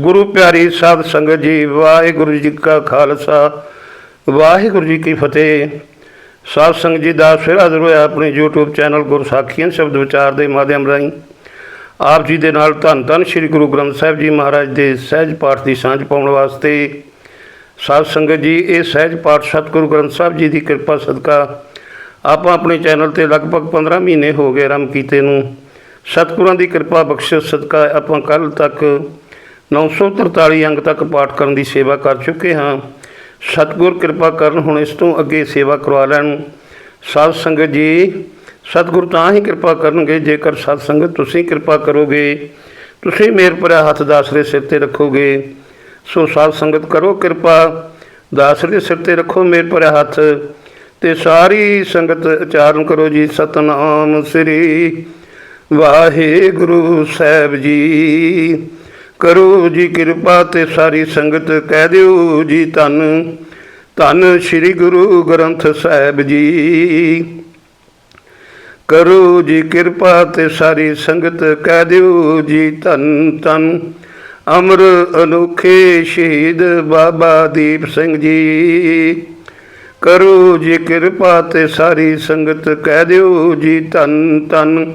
ਗੁਰੂ ਪਿਆਰੀ ਸਾਧ ਸੰਗਤ ਜੀ, ਵਾਹਿਗੁਰੂ ਜੀ ਕਾ ਖਾਲਸਾ, ਵਾਹਿਗੁਰੂ ਜੀ ਕੀ ਫਤਿਹ। ਸਾਧ ਸੰਗਤ ਜੀ ਦਾ ਫਿਰ ਹਾਜ਼ਰ ਹੋਇਆ ਆਪਣੇ YouTube ਚੈਨਲ ਗੁਰਸਾਖੀਆਂ ਸ਼ਬਦ ਵਿਚਾਰ ਦੇ ਮਾਧਿਅਮ ਰਾਹੀਂ। ਆਪ ਜੀ ਦੇ ਨਾਲ ਧੰਨ ਧੰਨ ਸ੍ਰੀ ਗੁਰੂ ਗ੍ਰੰਥ ਸਾਹਿਬ ਜੀ ਮਹਾਰਾਜ ਦੇ ਸਹਿਜ ਪਾਠ ਦੀ ਸਾਂਝ ਪਾਉਣ ਵਾਸਤੇ। ਸਾਧ ਸੰਗਤ ਜੀ, ਇਹ ਸਹਿਜ ਪਾਠ ਸਤਿਗੁਰੂ ਗ੍ਰੰਥ ਸਾਹਿਬ ਜੀ ਦੀ ਕਿਰਪਾ ਸਦਕਾ ਆਪਾਂ ਆਪਣੇ ਚੈਨਲ ਤੇ ਲਗਭਗ 15 ਮਹੀਨੇ ਹੋ ਗਏ ਆਰੰਭ ਕੀਤੇ ਨੂੰ। ਸਤਿਗੁਰਾਂ ਦੀ ਕਿਰਪਾ ਬਖਸ਼ਿਸ਼ ਸਦਕਾ ਆਪਾਂ ਕੱਲ ਤੱਕ 943 ਅੰਗ ਤੱਕ ਪਾਠ ਕਰਨ ਦੀ ਸੇਵਾ ਕਰ ਚੁੱਕੇ ਹਾਂ। ਸਤਿਗੁਰ ਕਿਰਪਾ ਕਰਨ ਹੁਣ ਇਸ ਤੋਂ ਅੱਗੇ ਸੇਵਾ ਕਰਵਾ ਲੈਣ। ਸਾਧ ਸੰਗਤ ਜੀ, ਸਤਿਗੁਰ ਤਾਂ ਹੀ ਕਿਰਪਾ ਕਰਨਗੇ, ਜੇਕਰ ਸਾਧ ਸੰਗਤ ਤੁਸੀਂ ਕਿਰਪਾ ਕਰੋਗੇ, ਤੁਸੀਂ ਮੇਰ ਭਰਿਆ ਹੱਥ ਦਾਸਰੇ ਸਿਰ ਤੇ ਰੱਖੋਗੇ। ਸੋ ਸਾਧ ਸੰਗਤ ਕਰੋ ਕਿਰਪਾ ਦਾਸਰੇ ਸਿਰ ਤੇ ਰੱਖੋ ਮੇਰ ਭਰਿਆ ਹੱਥ, ਤੇ ਸਾਰੀ ਸੰਗਤ ਉਚਾਰਨ ਕਰੋ ਜੀ। ਸਤਨਾਮ ਸ੍ਰੀ ਵਾਹਿਗੁਰੂ ਸਾਹਿਬ ਜੀ। ਕਰੋ ਜੀ ਕਿਰਪਾ ਤੇ ਸਾਰੀ ਸੰਗਤ ਕਹਿ ਦਿਓ ਜੀ ਧੰਨ। ਧੰਨ ਸ੍ਰੀ ਗੁਰੂ ਗ੍ਰੰਥ ਸਾਹਿਬ ਜੀ। ਕਰੋ ਜੀ ਕਿਰਪਾ ਤੇ ਸਾਰੀ ਸੰਗਤ ਕਹਿ ਦਿਓ ਜੀ ਧੰਨ ਧੰਨ। ਅਮਰ ਅਨੋਖੇ ਸ਼ਹੀਦ ਬਾਬਾ ਦੀਪ ਸਿੰਘ ਜੀ। ਕਰੋ ਜੀ ਕਿਰਪਾ ਤੇ ਸਾਰੀ ਸੰਗਤ ਕਹਿ ਦਿਓ ਜੀ ਧੰਨ ਧੰਨ।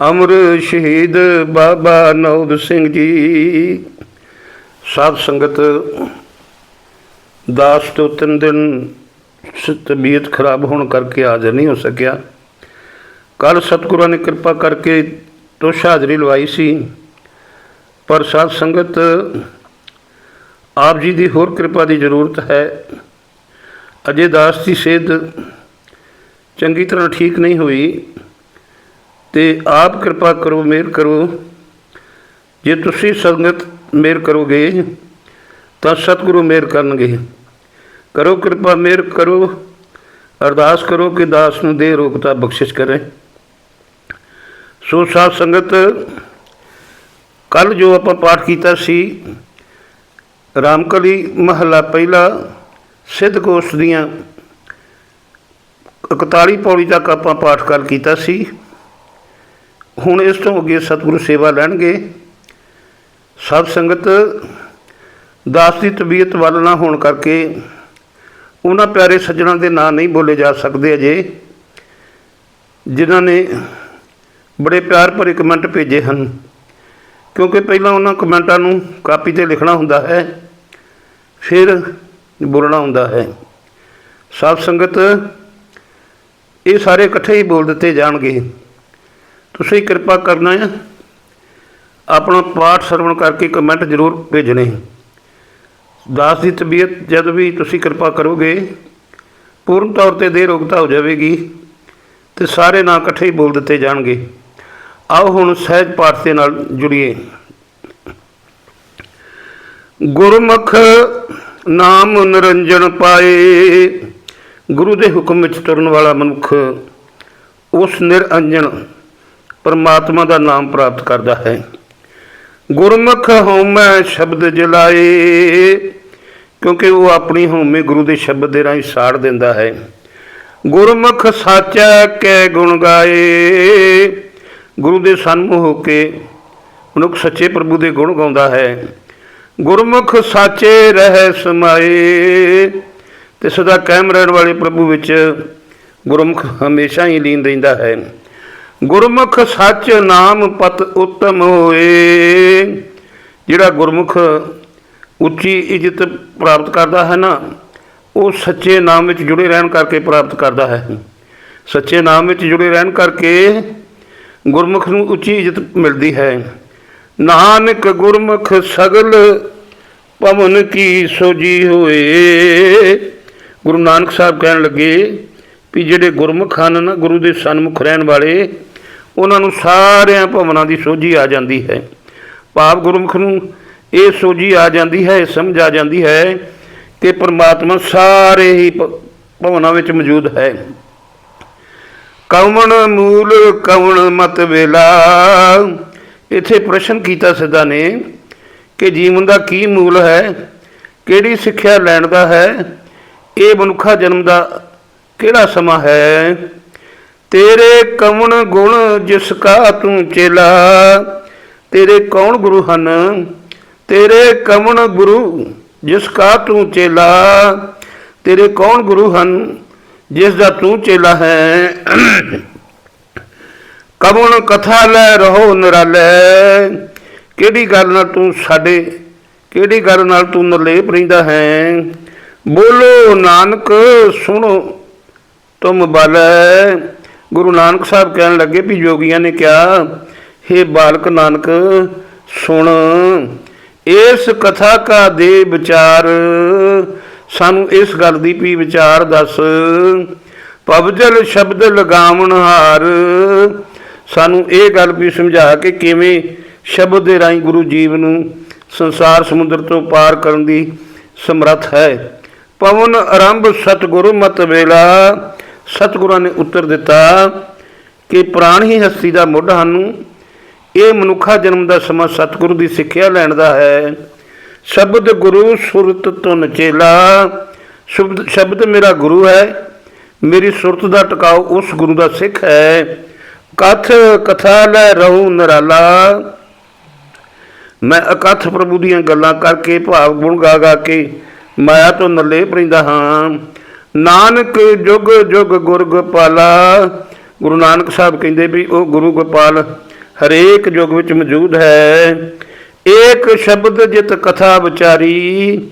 ਅਮਰ ਸ਼ਹੀਦ ਬਾਬਾ ਨੌਬ ਸਿੰਘ ਜੀ। ਸਾਧ ਸੰਗਤ, ਦਾਸ ਤੋਂ ਤਿੰਨ ਦਿਨ ਸ- ਤਬੀਅਤ ਖਰਾਬ ਹੋਣ ਕਰਕੇ ਹਾਜ਼ਰ ਨਹੀਂ ਹੋ ਸਕਿਆ। ਕੱਲ ਸਤਿਗੁਰਾਂ ਨੇ ਕਿਰਪਾ ਕਰਕੇ ਤੋਸ਼ ਹਾਜ਼ਰੀ ਲਵਾਈ ਸੀ। ਪਰ ਸਾਧ ਸੰਗਤ, ਆਪ ਜੀ ਦੀ ਹੋਰ ਕਿਰਪਾ ਦੀ ਜ਼ਰੂਰਤ ਹੈ। ਅਜੇ ਦਾਸ ਦੀ ਸਿਹਤ ਚੰਗੀ ਤਰ੍ਹਾਂ ਠੀਕ ਨਹੀਂ ਹੋਈ। ਤੇ ਆਪ ਕਿਰਪਾ ਕਰੋ, ਮਿਹਰ ਕਰੋ। ਜੇ ਤੁਸੀਂ ਸੰਗਤ ਮਿਹਰ ਕਰੋਗੇ, ਤਾਂ ਸਤਿਗੁਰੂ ਮਿਹਰ ਕਰਨਗੇ। ਕਰੋ ਕਿਰਪਾ, ਮਿਹਰ ਕਰੋ। ਅਰਦਾਸ ਕਰੋ ਕਿ ਦਾਸ ਨੂੰ ਦੇ ਰੋਗਤਾ ਬਖਸ਼ਿਸ਼ ਕਰੇ। ਸੋ ਸਾਧ ਸੰਗਤ ਕੱਲ ਜੋ ਆਪਾਂ ਪਾਠ ਕੀਤਾ ਸੀ, ਰਾਮਕਲੀ ਮਹੱਲਾ ਪਹਿਲਾ ਸਿੱਧ ਕੋਸ਼ ਦੀਆਂ 41 ਪੌੜੀ ਤੱਕ ਆਪਾਂ ਪਾਠ ਕਰ ਕੀਤਾ ਸੀ। ਹੁਣ ਇਸ ਤੋਂ ਅੱਗੇ ਸਤਿਗੁਰੂ ਸੇਵਾ ਲੈਣਗੇ। ਸਤ ਸੰਗਤ, ਦਾਸ ਦੀ ਤਬੀਅਤ ਵੱਲ ਨਾ ਹੋਣ ਕਰਕੇ ਉਹਨਾਂ ਪਿਆਰੇ ਸੱਜਣਾ ਦੇ ਨਾਂ ਨਹੀਂ ਬੋਲੇ ਜਾ ਸਕਦੇ ਅਜੇ, ਜਿਨ੍ਹਾਂ ਨੇ ਬੜੇ ਪਿਆਰ ਭਰੇ ਕਮੈਂਟ ਭੇਜੇ ਹਨ। ਕਿਉਂਕਿ ਪਹਿਲਾਂ ਉਹਨਾਂ ਕਮੈਂਟਾਂ ਨੂੰ ਕਾਪੀ ਤੇ ਲਿਖਣਾ ਹੁੰਦਾ ਹੈ, ਫਿਰ ਬੋਲਣਾ ਹੁੰਦਾ ਹੈ। ਸਾਧ ਸੰਗਤ, ਇਹ ਸਾਰੇ ਇਕੱਠੇ ਹੀ ਬੋਲ ਦਿੱਤੇ ਜਾਣਗੇ। ਤੁਸੀਂ ਕਿਰਪਾ ਕਰਨਾ ਹੈ। ਆਪਣਾ ਪਾਠ ਸਰਵਣ ਕਰਕੇ ਕਮੈਂਟ ਜ਼ਰੂਰ ਭੇਜਣੇ ਦਾਸ ਦੀ ਤਬੀਅਤ ਜਦ ਵੀ ਤੁਸੀਂ ਕਿਰਪਾ ਕਰੋਗੇ, ਪੂਰਨ ਤੌਰ ਤੇ ਦੇ ਰੋਗਤਾ ਹੋ ਜਾਵੇਗੀ ਤੇ ਸਾਰੇ ਨਾਂ ਇਕੱਠੇ ਹੀ ਬੋਲ ਦਿੱਤੇ ਜਾਣਗੇ। ਆਓ ਹੁਣ ਸਹਿਜ ਪਾਠ ਦੇ ਨਾਲ ਜੁੜੀਏ। ਗੁਰਮੁਖ ਨਾਮ ਨਿਰੰਜਨ ਪਾਏ, ਗੁਰੂ ਦੇ ਹੁਕਮ ਵਿੱਚ ਤੁਰਨ ਵਾਲਾ ਮਨੁੱਖ, ਉਸ ਨਿਰੰਜਨ ਪਰਮਾਤਮਾ ਦਾ ਨਾਮ ਪ੍ਰਾਪਤ ਕਰਦਾ ਹੈ। ਗੁਰਮੁਖ ਹਉਮੈ ਸ਼ਬਦ ਜਲਾਏ, ਕਿਉਂਕਿ ਉਹ ਆਪਣੀ ਹਉਮੈ ਗੁਰੂ ਦੇ ਸ਼ਬਦ ਦੇ ਰਾਹੀਂ ਸਾੜ ਦਿੰਦਾ ਹੈ। ਗੁਰਮੁਖ ਸਾਚਾ ਕੈ ਗੁਣ ਗਾਏ, ਗੁਰੂ ਦੇ ਸਨਮੁਖ ਹੋ ਕੇ ਮਨੁੱਖ ਸੱਚੇ ਪ੍ਰਭੂ ਦੇ ਗੁਣ ਗਾਉਂਦਾ ਹੈ। ਗੁਰਮੁਖ ਸਾਚੇ ਰਹਿ ਸਮਾਏ, ਤੇ ਸਦਾ ਕਾਇਮ ਰਹਿਣ ਵਾਲੇ ਪ੍ਰਭੂ ਵਿੱਚ ਗੁਰਮੁਖ ਹਮੇਸ਼ਾ ਹੀ ਲੀਨ ਰਹਿੰਦਾ ਹੈ। ਗੁਰਮੁਖ ਸੱਚ ਨਾਮ ਪਤ ਉਤਮ ਹੋਏ। ਜਿਹੜਾ ਗੁਰਮੁਖ ਉੱਚੀ ਇੱਜ਼ਤ ਪ੍ਰਾਪਤ ਕਰਦਾ ਹੈ ਨਾ, ਉਹ ਸੱਚੇ ਨਾਮ ਵਿੱਚ ਜੁੜੇ ਰਹਿਣ ਕਰਕੇ ਪ੍ਰਾਪਤ ਕਰਦਾ ਹੈ। ਸੱਚੇ ਨਾਮ ਵਿੱਚ ਜੁੜੇ ਰਹਿਣ ਕਰਕੇ ਗੁਰਮੁਖ ਨੂੰ ਉੱਚੀ ਇੱਜ਼ਤ ਮਿਲਦੀ ਹੈ। ਨਾਨਕ ਗੁਰਮੁਖ ਸਗਲ ਪਵਨ ਕੀ ਸੋਜੀ ਹੋਏ। ਗੁਰੂ ਨਾਨਕ ਸਾਹਿਬ ਕਹਿਣ ਲੱਗੇ ਵੀ ਜਿਹੜੇ ਗੁਰਮੁਖ ਹਨ ਨਾ, ਗੁਰੂ ਦੇ ਸਨਮੁਖ ਰਹਿਣ ਵਾਲੇ ਉਹਨਾਂ ਨੂੰ ਸਾਰਿਆਂ ਭਵਨਾਂ ਦੀ ਸੋਝੀ ਆ ਜਾਂਦੀ ਹੈ। ਭਾਵ ਗੁਰਮੁਖ ਨੂੰ ਇਹ ਸੋਝੀ ਆ ਜਾਂਦੀ ਹੈ, ਇਹ ਸਮਝ ਆ ਜਾਂਦੀ ਹੈ ਕਿ ਪਰਮਾਤਮਾ ਸਾਰੇ ਹੀ ਭਵਨਾਂ ਵਿੱਚ ਮੌਜੂਦ ਹੈ। ਕਵਣ ਮੂਲ, ਕਵਣ ਮਤ ਵੇਲਾ। ਇੱਥੇ ਪ੍ਰਸ਼ਨ ਕੀਤਾ ਸਿੱਧਾ ਨੇ ਕਿ ਜੀਵਨ ਦਾ ਕੀ ਮੂਲ ਹੈ, ਕਿਹੜੀ ਸਿੱਖਿਆ ਲੈਣ ਦਾ ਹੈ, ਇਹ ਮਨੁੱਖਾ ਜਨਮ ਦਾ ਕਿਹੜਾ ਸਮਾਂ ਹੈ? ਤੇਰੇ ਕਵਣ ਗੁਣ ਜਿਸ ਕਾ ਤੂੰ ਚੇਲਾ, ਤੇਰੇ ਕੌਣ ਗੁਰੂ ਹਨ? ਤੇਰੇ ਕਵਣ ਗੁਰੂ ਜਿਸ ਕਾ ਤੂੰ ਚੇਲਾ, ਤੇਰੇ ਕੌਣ ਗੁਰੂ ਹਨ? ਜਿਸ ਦਾ ਤੂੰ ਚੇਲਾ ਹੈ, ਕਵਣ ਕਥਾ ਲੈ ਰਹੋ ਨਿਰਾਲੇ, ਕਿਹੜੀ ਗੱਲ ਨਾਲ ਤੂੰ ਸਾਡੇ, ਕਿਹੜੀ ਗੱਲ ਨਾਲ ਤੂੰ ਨਰਲੇਪ ਰਹਿੰਦਾ ਹੈ? ਬੋਲੋ ਨਾਨਕ, ਸੁਣੋ ਤੁਮ ਬਲੈ ਗੁਰੂ ਨਾਨਕ ਸਾਹਿਬ ਕਹਿਣ ਲੱਗੇ ਵੀ ਯੋਗੀਆਂ ਨੇ ਕਿਹਾ हे ਬਾਲਕ ਨਾਨਕ, ਸੁਣ, ਇਸ ਕਥਾ ਕਾ ਦੇ ਵਿਚਾਰ, ਸਾਨੂੰ ਇਸ ਗੱਲ ਦੀ ਵੀ ਵਿਚਾਰ ਦੱਸ। ਪਵਜਲ ਸ਼ਬਦ ਲਗਾਵਣ ਹਾਰ, ਸਾਨੂੰ ਇਹ ਗੱਲ ਵੀ ਸਮਝਾ ਕਿ ਕਿਵੇਂ ਸ਼ਬਦ ਦੇ ਰਾਹੀਂ ਗੁਰੂ ਜੀਵ ਨੂੰ ਸੰਸਾਰ ਸਮੁੰਦਰ ਤੋਂ ਪਾਰ ਕਰਨ ਦੀ ਸਮਰੱਥ ਹੈ। ਪਵਨ ਆਰੰਭ ਸਤਿਗੁਰੂ ਮਤ ਵੇਲਾ ਸਤਿਗੁਰਾਂ ਨੇ ਉੱਤਰ ਦਿੱਤਾ ਕਿ ਪ੍ਰਾਣ ਹੀ ਹਸਤੀ ਦਾ ਮੁੱਢ ਹਨ। ਇਹ ਮਨੁੱਖਾ ਜਨਮ ਦਾ ਸਮਾਂ ਸਤਿਗੁਰੂ ਦੀ ਸਿੱਖਿਆ ਲੈਣ ਦਾ ਹੈ। ਸ਼ਬਦ ਗੁਰੂ ਸੁਰਤ ਤੁਨ ਚੇਲਾ। ਸ਼ਬਦ ਸ਼ਬਦ ਮੇਰਾ ਗੁਰੂ ਹੈ। ਮੇਰੀ ਸੁਰਤ ਦਾ ਟਿਕਾਓ ਉਸ ਗੁਰੂ ਦਾ ਸਿੱਖ ਹੈ। ਕਥ ਕਥਾ ਲੈ ਰਹੂ ਨਰਾਲਾ। ਮੈਂ ਅਕਥ ਪ੍ਰਭੂ ਦੀਆਂ ਗੱਲਾਂ ਕਰਕੇ ਭਾਵ ਗੁਣ ਗਾ ਗਾ ਕੇ ਮਾਇਆ ਤੋਂ ਨੱਲੇ ਪੈਂਦਾ ਹਾਂ। ਨਾਨਕ ਜੁਗ ਜੁਗ ਗੁਰ ਗੋਪਾਲਾ। ਗੁਰੂ ਨਾਨਕ ਸਾਹਿਬ ਕਹਿੰਦੇ ਵੀ ਉਹ ਗੁਰੂ ਗੋਪਾਲ ਹਰੇਕ ਯੁੱਗ ਵਿੱਚ ਮੌਜੂਦ ਹੈ। ਇੱਕ ਸ਼ਬਦ ਜਿਤ ਕਥਾ ਵਿਚਾਰੀ,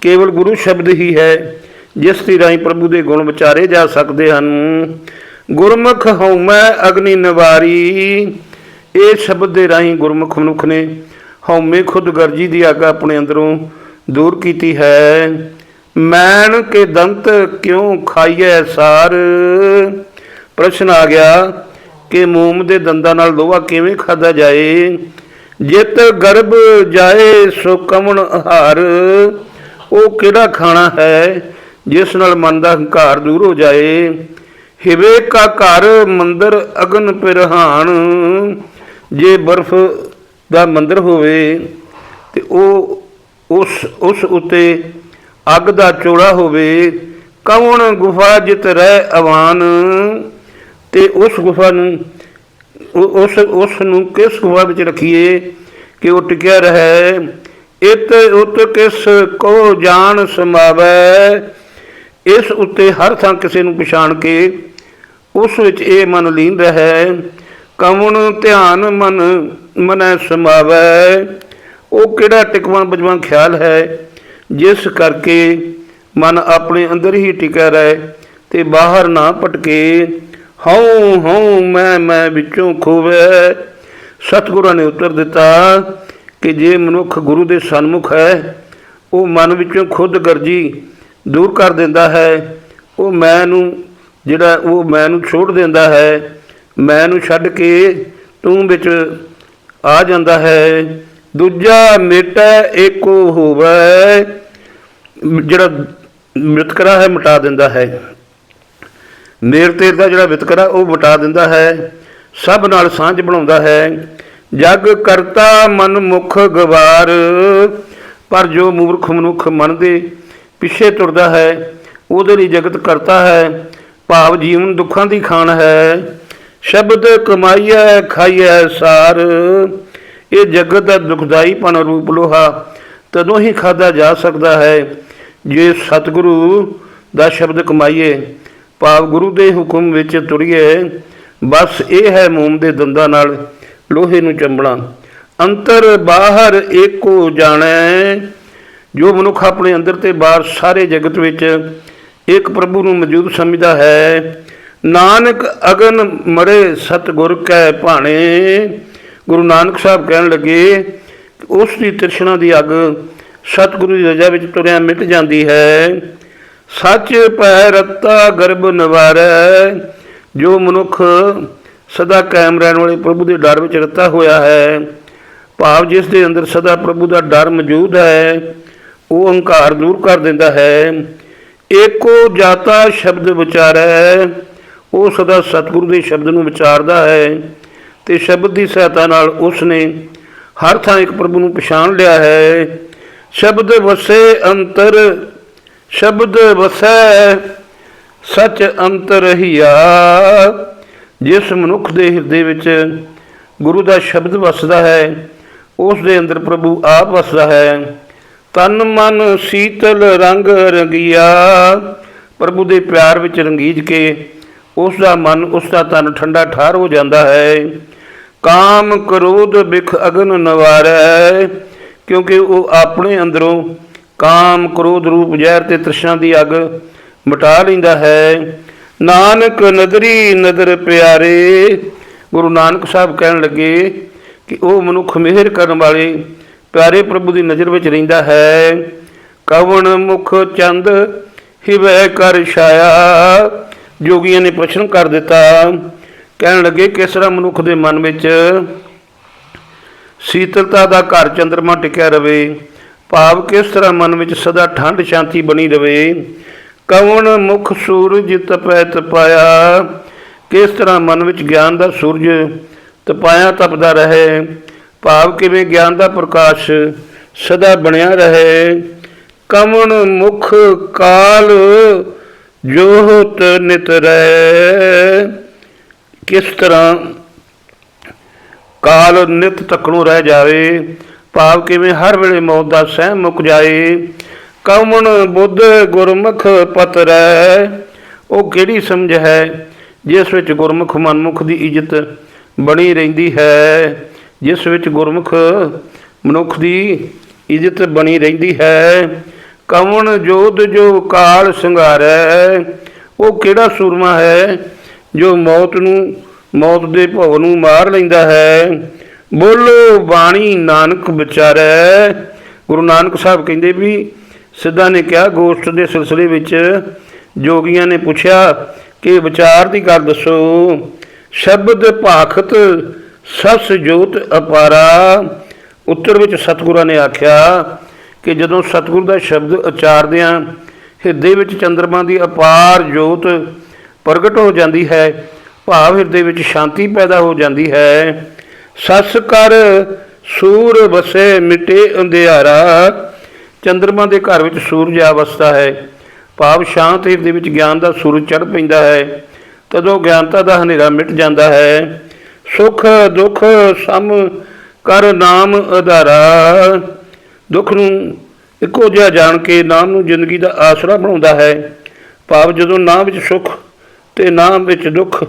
ਕੇਵਲ ਗੁਰੂ ਸ਼ਬਦ ਹੀ ਹੈ, ਜਿਸ ਦੀ ਰਾਹੀਂ ਪ੍ਰਭੂ ਦੇ ਗੁਣ ਵਿਚਾਰੇ ਜਾ ਸਕਦੇ ਹਨ। ਗੁਰਮੁਖ ਹਉਮੈ ਅਗਨੀ ਨਿਵਾਰੀ, ਇਹ ਸ਼ਬਦ ਦੇ ਰਾਹੀਂ ਗੁਰਮੁਖ ਮਨੁੱਖ ਨੇ ਹਉਮੈ ਖੁਦ ਗਰਜੀ ਦੀ ਅੱਗ ਆਪਣੇ ਅੰਦਰੋਂ ਦੂਰ ਕੀਤੀ ਹੈ। ਮੈਣ ਕੇ ਦੰਤ ਕਿਉਂ ਖਾਈਐ ਸਾਰ? ਪ੍ਰਸ਼ਨ ਆ ਗਿਆ ਕਿ ਮੂਮ ਦੇ ਦੰਦਾਂ ਨਾਲ ਲੋਹਾ ਕਿਵੇਂ ਖਾਦਾ ਜਾਏ? ਜਿਤ ਗਰਭ ਜਾਏ ਸੋ ਕਮਣ ਆਹਾਰ। ਉਹ ਕਿਹੜਾ ਖਾਣਾ ਹੈ ਜਿਸ ਨਾਲ ਮਨ ਦਾ ਹੰਕਾਰ ਦੂਰ ਹੋ ਜਾਏ? ਹਿਵੇ ਕਾ ਘਰ ਮੰਦਰ ਅਗਨ ਪਿਰਹਾਨ ਜੇ ਬਰਫ਼ ਦਾ ਮੰਦਰ ਹੋਵੇ ਤੇ ਉਹ ਉਸ ਉਸ ਉਤੇ ਅੱਗ ਦਾ ਚੋੜਾ ਹੋਵੇ, ਕੌਣ ਗੁਫਾ ਜਿਤ ਰਹਿ ਅਵਾਨ? ਤੇ ਉਸ ਗੁਫਾ ਨੂੰ ਉਸ ਉਸ ਨੂੰ ਕਿਸ ਗੁਫਾ ਵਿੱਚ ਰੱਖੀਏ ਕਿ ਉਹ ਟਿਕਿਆ ਰਹੇ? ਇਤ ਉਤ ਕਿਸ ਕੋ ਜਾਣ ਸਮਾਵੈ? ਇਸ ਉੱਤੇ ਹਰ ਥਾਂ ਕਿਸੇ ਨੂੰ ਪਛਾਣ ਕੇ ਉਸ ਵਿੱਚ ਇਹ ਮਨ ਲੀਨ ਰਹੇ ਕਵਣ ਧਿਆਨ ਮਨ, ਮਨੈ ਸਮਾਵੈ? ਉਹ ਕਿਹੜਾ ਟਿਕਵਾਂ ਬਜਵਾਂ ਖਿਆਲ ਹੈ? ਜਿਸ ਕਰਕੇ ਮਨ ਆਪਣੇ ਅੰਦਰ ਹੀ ਟਿਕਿਆ ਰਹੇ ਤੇ ਬਾਹਰ ਨਾ ਭਟਕੇ, ਹਉ ਹਉ, ਮੈਂ ਮੈਂ ਵਿੱਚੋਂ ਖੋਵੇ। ਸਤਿਗੁਰਾਂ ਨੇ ਉੱਤਰ ਦਿੱਤਾ ਕਿ ਜੇ ਮਨੁੱਖ ਗੁਰੂ ਦੇ ਸਨਮੁਖ ਹੈ, ਉਹ ਮਨ ਵਿੱਚੋਂ ਖੁਦ ਗਰਜੀ ਦੂਰ ਕਰ ਦਿੰਦਾ ਹੈ। ਉਹ ਮੈਂ ਨੂੰ, ਜਿਹੜਾ ਉਹ ਮੈਂ ਨੂੰ ਛੋੜ ਦਿੰਦਾ ਹੈ, ਮੈਂ ਨੂੰ ਛੱਡ ਕੇ ਤੂੰ ਵਿੱਚ ਆ ਜਾਂਦਾ ਹੈ। ਦੂਜਾ ਮੇਟਾ ਏਕੋ ਹੋਵੇ, ਜਿਹੜਾ ਮਿਤਕਰਾ ਹੈ, ਮਿਟਾ ਦਿੰਦਾ ਹੈ। ਮੇਰ ਤੇਰ ਦਾ ਜਿਹੜਾ ਵਿਤਕਰਾ, ਉਹ ਮਿਟਾ ਦਿੰਦਾ ਹੈ। ਸਭ ਨਾਲ ਸਾਂਝ ਬਣਾਉਂਦਾ ਹੈ। ਜਗ ਕਰਤਾ ਮਨ ਮੁਖ ਗਵਾਰ, ਪਰ ਜੋ ਮੂਰਖ ਮਨੁੱਖ ਮਨ ਦੇ ਪਿੱਛੇ ਤੁਰਦਾ ਹੈ। ਉਹਦੇ ਲਈ ਜਗਤ ਕਰਤਾ ਹੈ। ਭਾਵ ਜੀਵਨ ਦੁੱਖਾਂ ਦੀ ਖਾਣ ਹੈ। ਸ਼ਬਦ ਕਮਾਈਐ, ਖਾਈਐ ਸਾਰ। ਇਹ ਜਗਤ ਦਾ ਦੁਖਦਾਈ ਪਨ ਰੂਪ ਲੋਹਾ, ਤਦੋਂ ਹੀ ਖਾਦਾ ਜਾ ਸਕਦਾ ਹੈ। ਜੇ ਸਤਿਗੁਰੂ ਦਾ ਸ਼ਬਦ ਕਮਾਈਏ, ਭਾਵ ਗੁਰੂ ਦੇ ਹੁਕਮ ਵਿੱਚ ਤੁਰੀਏ, ਬਸ ਇਹ ਹੈ ਮੋਮ ਦੇ ਦੰਦਾਂ ਨਾਲ ਲੋਹੇ ਨੂੰ ਚੰਬਣਾ। ਅੰਤਰ ਬਾਹਰ ਏਕੋ ਜਾਣੈ, ਜੋ ਮਨੁੱਖ ਆਪਣੇ ਅੰਦਰ ਤੇ ਬਾਹਰ ਸਾਰੇ ਜਗਤ ਵਿੱਚ ਇੱਕ ਪ੍ਰਭੂ ਨੂੰ ਮੌਜੂਦ ਸਮਝਦਾ ਹੈ। ਨਾਨਕ ਅਗਨ ਮਰੇ ਸਤਿਗੁਰ ਕੈ ਭਾਣੇ। ਗੁਰੂ ਨਾਨਕ ਸਾਹਿਬ ਕਹਿਣ ਲੱਗੇ ਉਸ ਦੀ ਤ੍ਰਿਸ਼ਨਾ ਦੀ ਅੱਗ ਸਤਿਗੁਰੂ ਦੀ ਰਜਾ ਵਿੱਚ ਤੁਰਿਆ ਮਿਟ ਜਾਂਦੀ ਹੈ। ਸੱਚ ਪੈ ਰਤਾ ਗਰਭ ਨਵਾਰੈ, ਜੋ ਮਨੁੱਖ ਸਦਾ ਕਾਇਮ ਰਹਿਣ ਵਾਲੇ ਪ੍ਰਭੂ ਦੇ ਡਰ ਵਿੱਚ ਰਤਾ ਹੋਇਆ ਹੈ। ਭਾਵ ਜਿਸ ਦੇ ਅੰਦਰ ਸਦਾ ਪ੍ਰਭੂ ਦਾ ਡਰ ਮੌਜੂਦ ਹੈ, ਉਹ ਹੰਕਾਰ ਦੂਰ ਕਰ ਦਿੰਦਾ ਹੈ। ਏਕੋ ਜਾਤਾ ਸ਼ਬਦ ਵਿਚਾਰੈ, ਉਹ ਸਦਾ ਸਤਿਗੁਰੂ ਦੇ ਸ਼ਬਦ ਨੂੰ ਵਿਚਾਰਦਾ ਹੈ। ਤੇ ਸ਼ਬਦ ਦੀ ਸਹਾਇਤਾ ਨਾਲ ਉਸ ਨੇ ਹਰ ਥਾਂ ਇੱਕ ਪ੍ਰਭੂ ਨੂੰ ਪਛਾਣ ਲਿਆ ਹੈ। ਸ਼ਬਦ ਵਸੇ ਅੰਤਰ, ਸ਼ਬਦ ਵਸੈ, ਸਚ ਅੰਤਰ ਹੀਆ। ਜਿਸ ਮਨੁੱਖ ਦੇ ਹਿਰਦੇ ਵਿੱਚ ਗੁਰੂ ਦਾ ਸ਼ਬਦ ਵਸਦਾ ਹੈ, ਉਸ ਦੇ ਅੰਦਰ ਪ੍ਰਭੂ ਆਪ ਵਸਦਾ ਹੈ। ਤਨ ਮਨ ਸੀਤਲ ਰੰਗ ਰੰਗੀਆ, ਪ੍ਰਭੂ ਦੇ ਪਿਆਰ ਵਿੱਚ ਰੰਗੀਜ ਕੇ ਉਸ ਦਾ ਮਨ, ਉਸ ਦਾ ਤਨ ਠੰਡਾ ਠਾਰ ਹੋ ਜਾਂਦਾ ਹੈ। ਕਾਮ ਕ੍ਰੋਧ ਬਿਖ ਅਗਨ ਨਵਾਰੈ, ਕਿਉਂਕਿ ਉਹ ਆਪਣੇ ਅੰਦਰੋਂ ਕਾਮ ਕ੍ਰੋਧ ਰੂਪ ਜ਼ਹਿਰ ਤੇ ਤ੍ਰਿਸ਼ਨਾ ਦੀ ਅੱਗ ਮਟਾ ਲੈਂਦਾ ਹੈ। ਨਾਨਕ ਨਦਰੀ ਨਦਰ ਪਿਆਰੇ, ਗੁਰੂ ਨਾਨਕ ਸਾਹਿਬ ਕਹਿਣ ਲੱਗੇ ਕਿ ਉਹ ਮਨੁੱਖ ਮਿਹਰ ਕਰਨ ਵਾਲੇ ਪਿਆਰੇ ਪ੍ਰਭੂ ਦੀ ਨਜ਼ਰ ਵਿੱਚ ਰਹਿੰਦਾ ਹੈ। ਕਵਣ ਮੁਖ ਚੰਦ ਹਿਵੈ ਕਰ ਛਾਇਆ, ਜੋਗੀਆਂ ਨੇ ਪ੍ਰਸ਼ਨ ਕਰ ਦਿੱਤਾ ਕਹਿਣ ਲੱਗੇ ਕਿਸ ਤਰ੍ਹਾਂ ਮਨੁੱਖ ਦੇ ਮਨ ਵਿੱਚ ਸੀਤਲਤਾ ਦਾ ਘਰ ਚੰਦਰਮਾ ਟਿਕਿਆ ਰਵੇ, ਭਾਵ ਕਿਸ ਤਰ੍ਹਾਂ ਮਨ ਵਿੱਚ ਸਦਾ ਠੰਡ ਸ਼ਾਂਤੀ ਬਣੀ ਰਵੇ। ਕਵਣ ਮੁਖ ਸੂਰਜ ਤਪੈ ਤਪਾਇਆ ਕਿਸ ਤਰ੍ਹਾਂ ਮਨ ਵਿੱਚ ਗਿਆਨ ਦਾ ਸੂਰਜ ਤਪਾਇਆ ਤਪਦਾ ਰਹੇ। ਭਾਵ ਕਿਵੇਂ ਗਿਆਨ ਦਾ ਪ੍ਰਕਾਸ਼ ਸਦਾ ਬਣਿਆ ਰਹੇ। ਕਵਣ ਮੁਖ ਕਾਲ ਜੋਤ ਨਿਤ ਰਹਿ। ਕਿਸ ਤਰ੍ਹਾਂ ਕਾਲ ਨਿਤ ਤੱਕਣੋਂ ਰਹਿ ਜਾਵੇ, ਭਾਵ ਕਿਵੇਂ ਹਰ ਵੇਲੇ ਮੌਤ ਦਾ ਸਹਿਮ ਮੁੱਕ ਜਾਏ, ਕਵਣ ਬੁੱਧ ਗੁਰਮੁਖ ਪਤ ਰਹਿ ਉਹ ਕਿਹੜੀ ਸਮਝ ਹੈ ਜਿਸ ਵਿੱਚ ਗੁਰਮੁਖ ਮਨਮੁਖ ਦੀ ਇੱਜ਼ਤ ਬਣੀ ਰਹਿੰਦੀ ਹੈ? ਜਿਸ ਵਿੱਚ ਗੁਰਮੁਖ ਮਨੁੱਖ ਦੀ ਇੱਜ਼ਤ ਬਣੀ ਰਹਿੰਦੀ ਹੈ? ਕਵਣ ਜੋਧ ਜੋ ਕਾਲ ਸੰਘਾਰੈ? ਉਹ ਕਿਹੜਾ ਸੂਰਮਾ ਹੈ ਜੋ ਮੌਤ ਨੂੰ, ਮੌਤ ਦੇ ਭਵ ਨੂੰ ਮਾਰ ਲੈਂਦਾ ਹੈ, ਬੋਲੋ ਬਾਣੀ ਨਾਨਕ ਵਿਚਾਰੈ। ਗੁਰੂ ਨਾਨਕ ਸਾਹਿਬ ਕਹਿੰਦੇ ਵੀ, ਸਿੱਧਾ ਨੇ ਕਿਹਾ ਗੋਸ਼ਟ ਦੇ ਸਿਲਸਿਲੇ ਵਿੱਚ ਜੋਗੀਆਂ ਨੇ ਪੁੱਛਿਆ ਕਿ ਵਿਚਾਰ ਦੀ ਗੱਲ ਦੱਸੋ। ਸ਼ਬਦ ਭਾਖਤ ਸਸ ਜੋਤ ਅਪਾਰਾ। ਉੱਤਰ ਵਿੱਚ ਸਤਿਗੁਰਾਂ ਨੇ ਆਖਿਆ ਕਿ ਜਦੋਂ ਸਤਿਗੁਰ ਦਾ ਸ਼ਬਦ ਉਚਾਰਦਿਆਂ ਹਿਰਦੇ ਵਿੱਚ ਚੰਦਰਮਾ ਦੀ ਅਪਾਰ ਜੋਤ ਪ੍ਰਗਟ ਹੋ ਜਾਂਦੀ ਹੈ, ਭਾਵ ਹਿਰਦੇ ਵਿੱਚ ਸ਼ਾਂਤੀ ਪੈਦਾ ਹੋ ਜਾਂਦੀ ਹੈ। ਸਸ ਕਰ ਸੂਰ ਵਸੇ ਮਿਟੇ ਅੰਧਿਆਰਾ, ਚੰਦਰਮਾ ਦੇ ਘਰ ਵਿੱਚ ਸੂਰਜ ਅਵਸਥਾ ਹੈ। ਭਾਵ ਸ਼ਾਂਤ ਹਿਰਦੇ ਵਿੱਚ ਗਿਆਨ ਦਾ ਸੂਰਜ ਚੜ ਪੈਂਦਾ ਹੈ। ਤਦੋਂ ਗਿਆਨਤਾ ਦਾ ਹਨੇਰਾ ਮਿਟ ਜਾਂਦਾ ਹੈ। ਸੁਖ ਦੁਖ ਸਮ ਕਰ ਨਾਮ ਆਧਾਰਾ ਦੁੱਖ ਨੂੰ ਇੱਕੋ ਜਿਹਾ ਜਾਣ ਕੇ ਨਾਮ ਨੂੰ ਜ਼ਿੰਦਗੀ ਦਾ ਆਸਰਾ ਬਣਾਉਂਦਾ ਹੈ। ਭਾਵ ਜਦੋਂ ਨਾਮ ਵਿੱਚ ਸੁਖ ਤੇ ਨਾਮ ਵਿੱਚ ਦੁੱਖ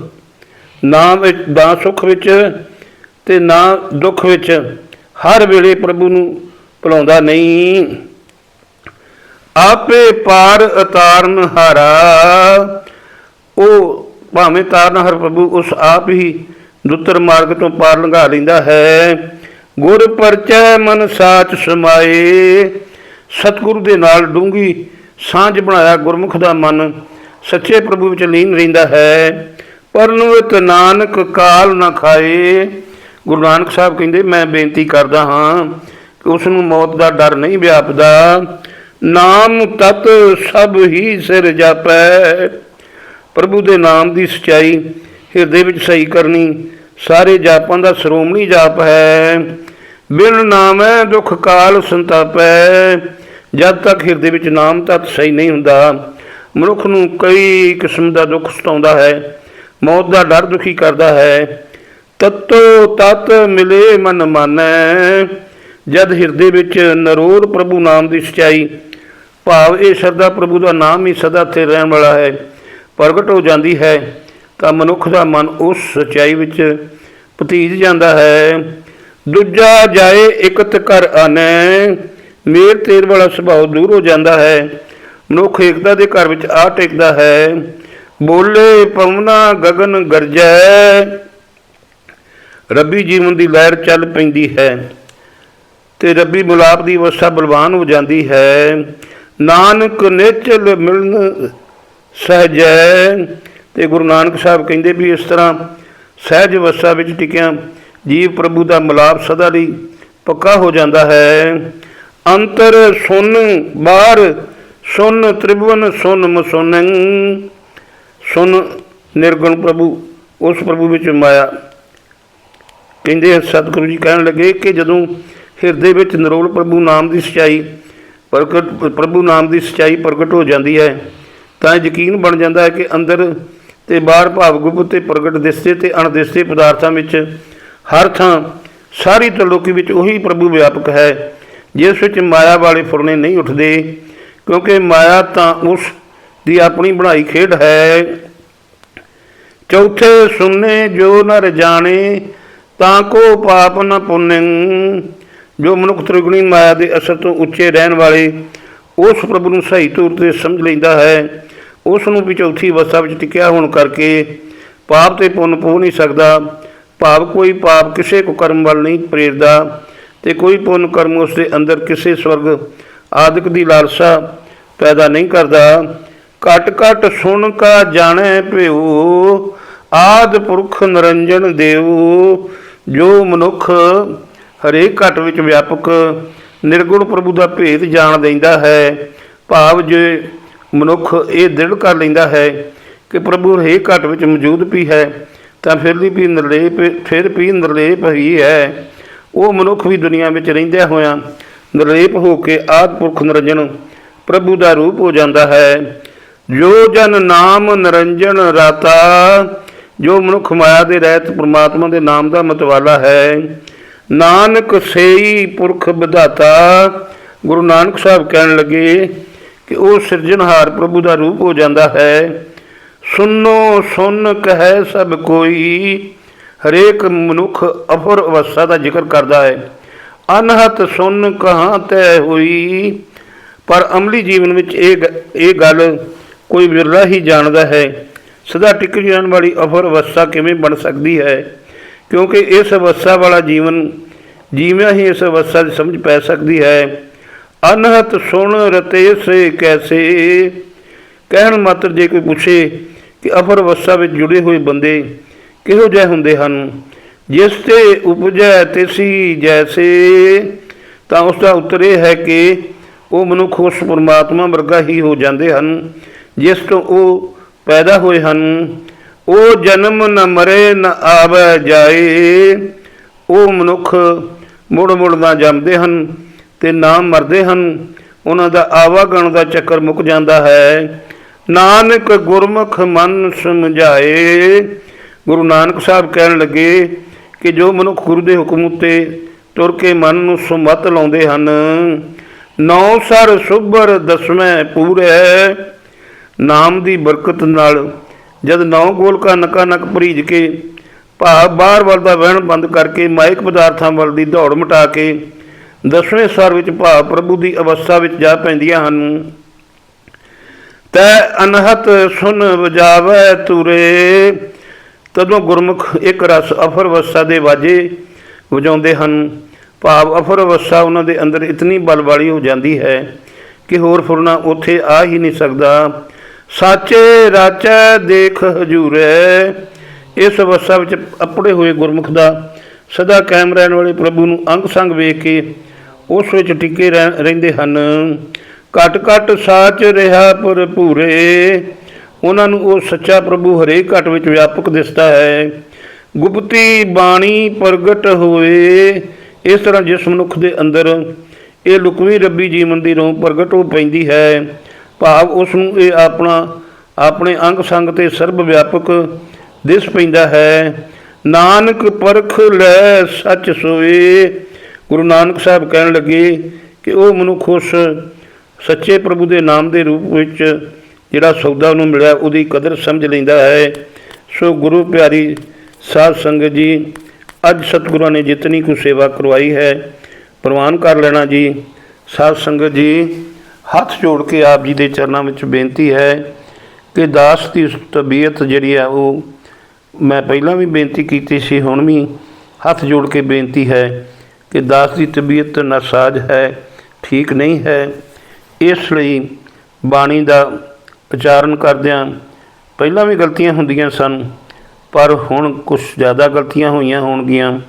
ਨਾਮ ਵਿੱਚ ਦਾ ਸੁਖ ਵਿੱਚ ਤੇ ਨਾ ਦੁੱਖ ਵਿੱਚ ਹਰ ਵੇਲੇ ਪ੍ਰਭੂ ਨੂੰ ਭੁਲਾਉਂਦਾ ਨਹੀਂ। ਆਪੇ ਪਾਰ ਉਤਾਰਨ ਹਾਰਾ, ਉਹ ਭਾਵੇਂ ਤਾਰਨ ਹਰ ਪ੍ਰਭੂ ਉਸ ਆਪ ਹੀ ਦੁੱਤਰ ਮਾਰਗ ਤੋਂ ਪਾਰ ਲੰਘਾ ਲੈਂਦਾ ਹੈ। ਗੁਰ ਪਰਚੈ ਮਨ ਸਾਚ ਸਮਾਏ, ਸਤਿਗੁਰੂ ਦੇ ਨਾਲ ਡੂੰਗੀ ਸਾਂਝ ਬਣਾਇਆ ਗੁਰਮੁਖ ਦਾ ਮਨ ਸੱਚੇ ਪ੍ਰਭੂ ਵਿੱਚ ਲੀਨ ਰਹਿੰਦਾ ਹੈ। ਪਰ ਪਰਨੁਵਤ ਨਾਨਕ ਕਾਲ ਨਾ ਖਾਏ। ਗੁਰੂ ਨਾਨਕ ਸਾਹਿਬ ਕਹਿੰਦੇ, ਮੈਂ ਬੇਨਤੀ ਕਰਦਾ ਹਾਂ ਕਿ ਉਸ ਨੂੰ ਮੌਤ ਦਾ ਡਰ ਨਹੀਂ ਵਿਆਪਦਾ। ਨਾਮ ਤਤ ਸਭ ਹੀ ਸਿਰ ਜਾਪੈ। ਪ੍ਰਭੂ ਦੇ ਨਾਮ ਦੀ ਸਚਾਈ ਹਿਰਦੇ ਵਿੱਚ ਸਹੀ ਕਰਨੀ ਸਾਰੇ ਜਾਪਾਂ ਦਾ ਸ਼੍ਰੋਮਣੀ ਜਾਪ ਹੈ। ਬਿਨ ਹੈ ਦੁਖ ਕਾਲ ਸੰਤਾਪੈ। ਜਦ ਤੱਕ ਹਿਰਦੇ ਵਿੱਚ ਨਾਮ ਤਤ ਸਹੀ ਨਹੀਂ ਹੁੰਦਾ ਮਨੁੱਖ ਨੂੰ ਕਈ ਕਿਸਮ ਦਾ ਦੁੱਖ ਸਤਾਉਂਦਾ ਹੈ, ਮੌਤ ਦਾ ਡਰ ਦੁਖੀ ਕਰਦਾ ਹੈ। ਤਤੋ ਤਤ ਮਿਲੇ ਮਨ ਮਾਨੈ, ਜਦ ਹਿਰਦੇ ਵਿੱਚ ਨਰੋਰ ਪ੍ਰਭੂ ਨਾਮ ਦੀ ਸਚਾਈ, ਭਾਵ ਇਹ ਸਰਦਾ ਪ੍ਰਭੂ ਦਾ ਨਾਮ ਹੀ ਸਦਾ ਤੇ ਰਹਿਣ ਵਾਲਾ ਹੈ, ਪ੍ਰਗਟ ਹੋ ਜਾਂਦੀ ਹੈ, ਤਾਂ ਮਨੁੱਖ ਦਾ ਮਨ ਉਸ ਸਚਾਈ ਵਿੱਚ ਪਤੀਜ ਜਾਂਦਾ ਹੈ। ਦੂਜਾ ਜਾਏ ਇਕਤ ਕਰ ਆਨੈ, ਮੇਰ ਤੇਰ ਵਾਲਾ ਸੁਭਾਅ ਦੂਰ ਹੋ ਜਾਂਦਾ ਹੈ। ਮਨੁੱਖ ਏਕਤਾ ਦੇ ਘਰ ਵਿੱਚ ਆ ਟਿਕਦਾ ਹੈ। ਬੋਲੇ ਪਵਨਾ ਗਗਨ ਗਰਜੈ। ਰੱਬੀ ਜੀਵਨ ਦੀ ਲਹਿਰ ਚੱਲ ਪੈਂਦੀ ਹੈ ਤੇ ਰੱਬੀ ਮੁਲਾਪ ਦੀ ਅਵਸਥਾ ਬਲਵਾਨ ਹੋ ਜਾਂਦੀ ਹੈ। ਨਾਨਕ ਨਿਚਲ ਮਿਲਨ ਸਹਜੈ। ਤੇ ਗੁਰੂ ਨਾਨਕ ਸਾਹਿਬ ਕਹਿੰਦੇ ਵੀ ਇਸ ਤਰ੍ਹਾਂ ਸਹਿਜ ਅਵਸਥਾ ਵਿੱਚ ਟਿਕਿਆ, ਜੀਵ ਪ੍ਰਭੂ ਦਾ ਮਿਲਾਪ ਸਦਾ ਲਈ ਪੱਕਾ ਹੋ ਜਾਂਦਾ ਹੈ। ਅੰਤਰ ਸੁਨ ਬਾਹਰ ਸੁਨ ਤ੍ਰਿਭਵਨ ਸੁਨ ਮਸੁਨੰ। ਸੁਨ ਨਿਰਗੁਣ ਪ੍ਰਭੂ, ਉਸ ਪ੍ਰਭੂ ਵਿੱਚ ਮਾਇਆ। ਕਹਿੰਦੇ ਹਨ ਸਤਿਗੁਰੂ ਜੀ ਕਹਿਣ ਲੱਗੇ ਕਿ ਜਦੋਂ ਹਿਰਦੇ ਵਿੱਚ ਨਿਰੋਲ ਪ੍ਰਭੂ ਨਾਮ ਦੀ ਸਚਾਈ ਪ੍ਰਗਟ, ਪ੍ਰਭੂ ਨਾਮ ਦੀ ਸਚਾਈ ਪ੍ਰਗਟ ਹੋ ਜਾਂਦੀ ਹੈ, ਤਾਂ ਯਕੀਨ ਬਣ ਜਾਂਦਾ ਹੈ ਕਿ ਅੰਦਰ ਤੇ ਬਾਹਰ ਭਾਵ ਗੁਪਤ ਤੇ ਪ੍ਰਗਟ ਦਿਸਦੇ ਤੇ ਅਣਦਿਸਦੇ ਪਦਾਰਥਾਂ ਵਿੱਚ ਹਰ ਥਾਂ ਸਾਰੀ ਤਲੋਕੀ ਵਿੱਚ ਉਹੀ ਪ੍ਰਭੂ ਵਿਆਪਕ ਹੈ, ਜਿਸ ਵਿੱਚ ਮਾਇਆ ਵਾਲੇ ਫੁਰਨੇ ਨਹੀਂ ਉੱਠਦੇ। ਕਿਉਂਕਿ ਮਾਇਆ ਤਾਂ ਉਸ ਦੀ ਆਪਣੀ ਬਣਾਈ ਖੇਡ ਹੈ। ਚੌਥੇ ਸੁਨਨੇ ਜੋ ਨਰ ਜਾਣੇ ਤਾਂ ਕੋ ਪਾਪ ਨ ਪੁੰਨੰ। ਜੋ ਮਨੁੱਖ ਤ੍ਰਿਗੁਣੀ ਮਾਇਆ ਦੇ ਅਸਰ ਤੋਂ ਉੱਚੇ ਰਹਿਣ ਵਾਲੇ, ਉਸ ਪ੍ਰਭੂ ਨੂੰ ਸਹੀ ਤੌਰ ਤੇ ਸਮਝ ਲੈਂਦਾ ਹੈ। ਉਸ ਨੂੰ ਵੀ ਚੌਥੀ ਅਵਸਥਾ ਵਿੱਚ ਟਿਕਿਆ ਹੋਣ ਕਰਕੇ ਪਾਪ ਤੇ ਪੁੰਨ ਪੋ ਨਹੀਂ ਸਕਦਾ। ਭਾਵ ਕੋਈ ਪਾਪ ਕਿਸੇ ਕੋ ਕਰਮ ਵੱਲ ਨਹੀਂ ਪ੍ਰੇਰਦਾ ਤੇ ਕੋਈ ਪੁੰਨ ਕਰਮ ਉਸ ਦੇ ਅੰਦਰ ਕਿਸੇ ਸਵਰਗ ਆਦਿਕ ਦੀ ਲਾਲਸਾ ਪੈਦਾ ਨਹੀਂ ਕਰਦਾ। ਘਟ ਘਟ ਸੁਣ ਕਾ ਜਾਣੈ ਭਿਉ, ਆਦ ਪੁਰਖ ਨਿਰੰਜਨ ਦੇਵ ਜੋ ਮਨੁੱਖ ਹਰੇਕ ਘਟ ਵਿੱਚ ਵਿਆਪਕ ਨਿਰਗੁਣ ਪ੍ਰਭੂ ਦਾ ਭੇਦ ਜਾਣ ਲੈਂਦਾ ਹੈ, ਭਾਵ ਜੇ ਮਨੁੱਖ ਇਹ ਦ੍ਰਿੜ ਕਰ ਲੈਂਦਾ ਹੈ ਕਿ ਪ੍ਰਭੂ ਹਰੇਕ ਘਟ ਵਿੱਚ ਮੌਜੂਦ ਵੀ ਹੈ, ਤਾਂ ਫਿਰ ਵੀ ਵੀ ਨਿਰਲੇਪ, ਫਿਰ ਵੀ ਨਿਰਲੇਪ ਹੀ ਹੈ। ਉਹ ਮਨੁੱਖ ਵੀ ਦੁਨੀਆ ਵਿੱਚ ਰਹਿੰਦਿਆਂ ਹੋਇਆਂ ਨਿਰਲੇਪ ਹੋ ਕੇ ਆਦ ਪੁਰਖ ਨਿਰੰਜਨ, ਪ੍ਰਭੂ ਦਾ ਰੂਪ ਹੋ ਜਾਂਦਾ ਹੈ। ਜੋ ਜਨ ਨਾਮ ਨਿਰੰਜਨ ਰਾਤਾ, ਜੋ ਮਨੁੱਖ ਮਾਇਆ ਦੇ ਰਹਿਤ ਪ੍ਰਮਾਤਮਾ ਦੇ ਨਾਮ ਦਾ ਮਤਵਾਲਾ ਹੈ। ਨਾਨਕ ਸੇਈ ਪੁਰਖ ਵਿਧਾਤਾ, ਗੁਰੂ ਨਾਨਕ ਸਾਹਿਬ ਕਹਿਣ ਲੱਗੇ ਕਿ ਉਹ ਸਿਰਜਣਹਾਰ ਪ੍ਰਭੂ ਦਾ ਰੂਪ ਹੋ ਜਾਂਦਾ ਹੈ। ਸੁਨੋ ਸੁਨ ਕਹੈ ਸਭ ਕੋਈ, ਹਰੇਕ ਮਨੁੱਖ ਅਫਰ ਅਵਸਥਾ ਦਾ ਜ਼ਿਕਰ ਕਰਦਾ ਹੈ। ਅਨਹਤ ਸੁਨ ਕਹਾਂ ਤੈ ਹੋਈ? ਪਰ ਅਮਲੀ ਜੀਵਨ ਵਿੱਚ ਇਹ ਗ- ਇਹ ਗੱਲ ਕੋਈ ਵਿਰਲਾ ਹੀ ਜਾਣਦਾ ਹੈ। ਸਦਾ ਟਿਕ ਜਾਣ ਵਾਲੀ ਅਫਰ ਅਵਸਥਾ ਕਿਵੇਂ ਬਣ ਸਕਦੀ ਹੈ? ਕਿਉਂਕਿ ਇਸ ਅਵਸਥਾ ਵਾਲਾ ਜੀਵਨ ਜੀਵਿਆਂ ਹੀ ਇਸ ਅਵਸਥਾ ਦੀ ਸਮਝ ਪੈ ਸਕਦੀ ਹੈ। ਅਨਹਤ ਸੁਣ ਰਤੇ ਸੇ ਕੈਸੇ? ਕਹਿਣ ਮਾਤਰ ਜੇ ਕੋਈ ਪੁੱਛੇ ਕਿ ਅਫਰ ਅਵਸਥਾ ਵਿੱਚ ਜੁੜੇ ਹੋਏ ਬੰਦੇ ਕਿਹੋ ਜਿਹੇ ਹੁੰਦੇ ਹਨ? ਜਿਸ ਤੇ ਉਪਜੈ ਤਿਸੀ ਜੈਸੇ, ਤਾਂ ਉਸ ਦਾ ਉੱਤਰ ਇਹ ਹੈ ਕਿ ਉਹ ਮਨੁੱਖ ਉਸ ਪਰਮਾਤਮਾ ਵਰਗਾ ਹੀ ਹੋ ਜਾਂਦੇ ਹਨ, ਜਿਸ ਤੋਂ ਉਹ ਪੈਦਾ ਹੋਏ ਹਨ। ਉਹ ਜਨਮ ਨ ਮਰੇ ਨ ਆਵੈ ਜਾਏ, ਉਹ ਮਨੁੱਖ ਮੁੜ ਮੁੜ ਨਾ ਜੰਮਦੇ ਹਨ ਤੇ ਨਾ ਮਰਦੇ ਹਨ। ਉਹਨਾਂ ਦਾ ਆਵਾਗਣ ਦਾ ਚੱਕਰ ਮੁੱਕ ਜਾਂਦਾ ਹੈ। ਨਾਨਕ ਗੁਰਮੁਖ ਮਨ ਸਮਝਾਏ। ਗੁਰੂ ਨਾਨਕ ਸਾਹਿਬ ਕਹਿਣ ਲੱਗੇ ਕਿ ਜੋ ਮਨੁੱਖ ਗੁਰੂ ਦੇ ਹੁਕਮ ਉੱਤੇ ਤੁਰ ਕੇ ਮਨ ਨੂੰ ਸੁਮਤ ਲਾਉਂਦੇ ਹਨ ਨੌ ਸਰ ਸੁਭਰ ਦਸਵੇਂ ਪੂਰੇ। ਨਾਮ ਦੀ ਬਰਕਤ ਨਾਲ ਜਦ ਨੌ ਗੋਲਕਾ ਨਕਾ ਨਕ ਭਰੀਜ ਕੇ ਭਾਵ ਬਾਹਰ ਵੱਲ ਦਾ ਵਹਿਣ ਬੰਦ ਕਰਕੇ ਮਾਇਕ ਪਦਾਰਥਾਂ ਵੱਲ ਦੀ ਦੌੜ ਮਟਾ ਕੇ ਦਸਵੇਂ ਸਰ ਵਿੱਚ ਭਾਵ ਪ੍ਰਭੂ ਦੀ ਅਵਸਥਾ ਵਿੱਚ ਜਾ ਪੈਂਦੀਆਂ ਹਨ। ਤੈ ਅਨਹਤ ਸੁਨ ਵਜਾਵੇ ਤੁਰੇ। ਤਦੋਂ ਗੁਰਮੁਖ ਇੱਕ ਰਸ ਅਫਰ ਅਵਸਥਾ ਦੇ ਵਾਜੇ ਵਜਾਉਂਦੇ ਹਨ। ਭਾਵ ਅਫਰ ਅਵਸਥਾ ਉਹਨਾਂ ਦੇ ਅੰਦਰ ਇਤਨੀ ਬਲ ਵਾਲੀ ਹੋ ਜਾਂਦੀ ਹੈ ਕਿ ਹੋਰ ਫੁਰਨਾ ਉੱਥੇ ਆ ਹੀ ਨਹੀਂ ਸਕਦਾ। ਸਾਚੇ ਰਾਚੈ ਦੇਖ ਹਜੂਰੇ, ਇਸ ਅਵਸਥਾ ਵਿੱਚ ਅਪੜੇ ਹੋਏ ਗੁਰਮੁਖ ਦਾ ਸਦਾ ਕਾਇਮ ਰਹਿਣ ਵਾਲੇ ਪ੍ਰਭੂ ਨੂੰ ਅੰਗ ਸੰਗ ਵੇਖ ਕੇ ਉਸ ਵਿੱਚ ਟਿਕੇ ਰਹਿ- ਰਹਿੰਦੇ ਹਨ। ਘਟ ਘਟ ਸਾਚ ਰਿਹਾ ਭਰਪੂਰੇ ਉਹਨਾਂ ਨੂੰ ਉਹ ਸੱਚਾ ਪ੍ਰਭੂ ਹਰੇਕ ਘਟ ਵਿੱਚ ਵਿਆਪਕ ਦਿਸਦਾ ਹੈ। ਗੁਪਤੀ ਬਾਣੀ ਪ੍ਰਗਟ ਹੋਏ। ਇਸ ਤਰ੍ਹਾਂ ਜਿਸ ਮਨੁੱਖ ਦੇ ਅੰਦਰ ਇਹ ਲੁਕਵੀਂ ਰੱਬੀ ਜੀਵਨ ਦੀ ਰੋਂ ਪ੍ਰਗਟ ਹੋ ਪੈਂਦੀ ਹੈ, ਭਾਵ ਉਸ ਨੂੰ ਇਹ ਆਪਣਾ, ਆਪਣੇ ਅੰਗ ਸੰਗ ਤੇ ਸਰਬ ਵਿਆਪਕ ਦਿਸ ਪੈਂਦਾ ਹੈ। ਨਾਨਕ ਪਰਖ ਲੈ ਸੱਚ ਸੋਏ। ਗੁਰੂ ਨਾਨਕ ਸਾਹਿਬ ਕਹਿਣ ਲੱਗੇ ਕਿ ਉਹ ਮਨੁੱਖ ਉਸ ਸੱਚੇ ਪ੍ਰਭੂ ਦੇ ਨਾਮ ਦੇ ਰੂਪ ਵਿੱਚ ਜਿਹੜਾ ਸੌਦਾ ਉਹਨੂੰ ਮਿਲਿਆ, ਉਹਦੀ ਕਦਰ ਸਮਝ ਲੈਂਦਾ ਹੈ। ਸੋ ਗੁਰੂ ਪਿਆਰੀ ਸਾਧ ਸੰਗਤ ਜੀ, ਅੱਜ ਸਤਿਗੁਰਾਂ ਨੇ ਜਿਤਨੀ ਕੁ ਸੇਵਾ ਕਰਵਾਈ ਹੈ, ਪ੍ਰਵਾਨ ਕਰ ਲੈਣਾ ਜੀ। ਸਾਧ ਸੰਗਤ ਜੀ, ਹੱਥ ਜੋੜ ਕੇ ਆਪ ਜੀ ਦੇ ਚਰਨਾਂ ਵਿੱਚ ਬੇਨਤੀ ਹੈ ਕਿ ਦਾਸ ਦੀ ਤਬੀਅਤ ਜਿਹੜੀ ਆ, ਉਹ ਮੈਂ ਪਹਿਲਾਂ ਵੀ ਬੇਨਤੀ ਕੀਤੀ ਸੀ, ਹੁਣ ਵੀ ਹੱਥ ਜੋੜ ਕੇ ਬੇਨਤੀ ਹੈ ਕਿ ਦਾਸ ਦੀ ਤਬੀਅਤ ਨਾਸਾਜ਼ ਹੈ, ਠੀਕ ਨਹੀਂ ਹੈ। ਇਸ ਲਈ ਬਾਣੀ ਦਾ ਉਚਾਰਨ ਕਰਦਿਆਂ ਪਹਿਲਾਂ ਵੀ ਗਲਤੀਆਂ ਹੁੰਦੀਆਂ ਸਨ, ਪਰ ਹੁਣ ਕੁਝ ਜ਼ਿਆਦਾ ਗਲਤੀਆਂ ਹੋਈਆਂ ਹੋਣਗੀਆਂ।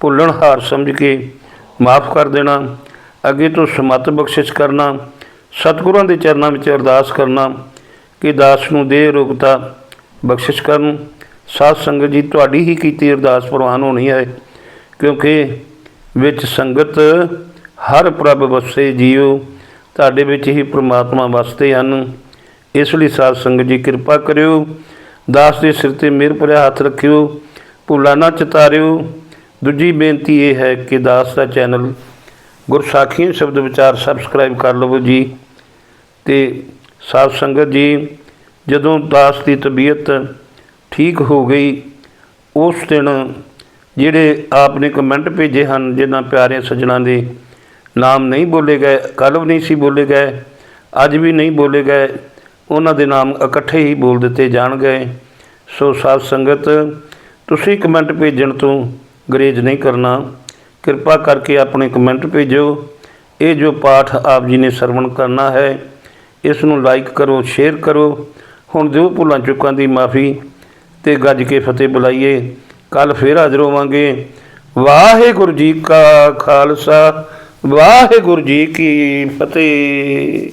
ਭੁੱਲਣ ਹਾਰ ਸਮਝ ਕੇ ਮਾਫ ਕਰ ਦੇਣਾ, ਅੱਗੇ ਤੋਂ ਸਮਤ ਬਖਸ਼ਿਸ਼ ਕਰਨਾ, ਸਤਿਗੁਰਾਂ ਦੇ ਚਰਨਾਂ ਵਿੱਚ ਅਰਦਾਸ ਕਰਨਾ ਕਿ ਦਾਸ ਨੂੰ ਦੇ ਰੋਗਤਾ ਬਖਸ਼ਿਸ਼ ਕਰਨ। ਸਾਧ ਸੰਗਤ ਜੀ, ਤੁਹਾਡੀ ਹੀ ਕੀਤੀ ਅਰਦਾਸ ਪ੍ਰਵਾਨ ਹੋਣੀ ਹੈ, ਕਿਉਂਕਿ ਵਿੱਚ ਸੰਗਤ ਹਰ ਪ੍ਰਭ ਵਸੇ ਜੀਓ, ਤੁਹਾਡੇ ਵਿੱਚ ਹੀ ਪ੍ਰਮਾਤਮਾ ਵਸਦੇ ਹਨ। ਇਸ ਲਈ ਸਾਧ ਸੰਗਤ ਜੀ ਕਿਰਪਾ ਕਰਿਓ, ਦਾਸ ਦੇ ਸਿਰ ਤੇ ਮਿਹਰ ਭਰਿਆ ਹੱਥ ਰੱਖਿਓ, ਭੁੱਲਾ ਨਾ ਚਤਾਰਿਓ। ਦੂਜੀ ਬੇਨਤੀ ਇਹ ਹੈ ਕਿ ਦਾਸ ਦਾ ਚੈਨਲ ਗੁਰਸਾਖੀਆਂ ਸ਼ਬਦ ਵਿਚਾਰ ਸਬਸਕ੍ਰਾਈਬ ਕਰ ਲਵੋ ਜੀ। ਤੇ ਸਾਧ ਸੰਗਤ ਜੀ, ਜਦੋਂ ਦਾਸ ਦੀ ਤਬੀਅਤ ਠੀਕ ਹੋ ਗਈ, ਉਸ ਦਿਨ ਜਿਹੜੇ ਆਪ ਨੇ ਕਮੈਂਟ ਭੇਜੇ ਹਨ, ਜਿਨ੍ਹਾਂ ਪਿਆਰੇ ਸੱਜਣਾ ਦੇ ਨਾਮ ਨਹੀਂ ਬੋਲੇ ਗਏ, ਕੱਲ੍ਹ ਵੀ ਨਹੀਂ ਸੀ ਬੋਲੇ ਗਏ, ਅੱਜ ਵੀ ਨਹੀਂ ਬੋਲੇ ਗਏ ਉਹਨਾਂ ਦੇ ਨਾਮ ਇਕੱਠੇ ਹੀ ਬੋਲ ਦਿੱਤੇ ਜਾਣਗੇ। ਸੋ ਸਾਧ ਸੰਗਤ, ਤੁਸੀਂ ਕਮੈਂਟ ਭੇਜਣ ਤੋਂ ਗਰੇਜ ਨਹੀਂ ਕਰਨਾ। ਕਿਰਪਾ ਕਰਕੇ ਆਪਣੇ ਕਮੈਂਟ ਭੇਜੋ। ਇਹ ਜੋ ਪਾਠ ਆਪ ਜੀ ਨੇ ਸਰਵਣ ਕਰਨਾ ਹੈ, ਇਸ ਨੂੰ ਲਾਈਕ ਕਰੋ, ਸ਼ੇਅਰ ਕਰੋ। ਹੁਣ ਜੋ ਭੁੱਲਾਂ ਚੁੱਕਾਂ ਦੀ ਮਾਫੀ ਤੇ ਗੱਜ ਕੇ ਫਤਿਹ ਬੁਲਾਈਏ। ਕੱਲ ਫੇਰ ਹਾਜ਼ਰ ਹੋਵਾਂਗੇ। ਵਾਹਿਗੁਰੂ ਜੀ ਕਾ ਖਾਲਸਾ, ਵਾਹਿਗੁਰੂ ਜੀ ਕੀ ਫਤਿਹ।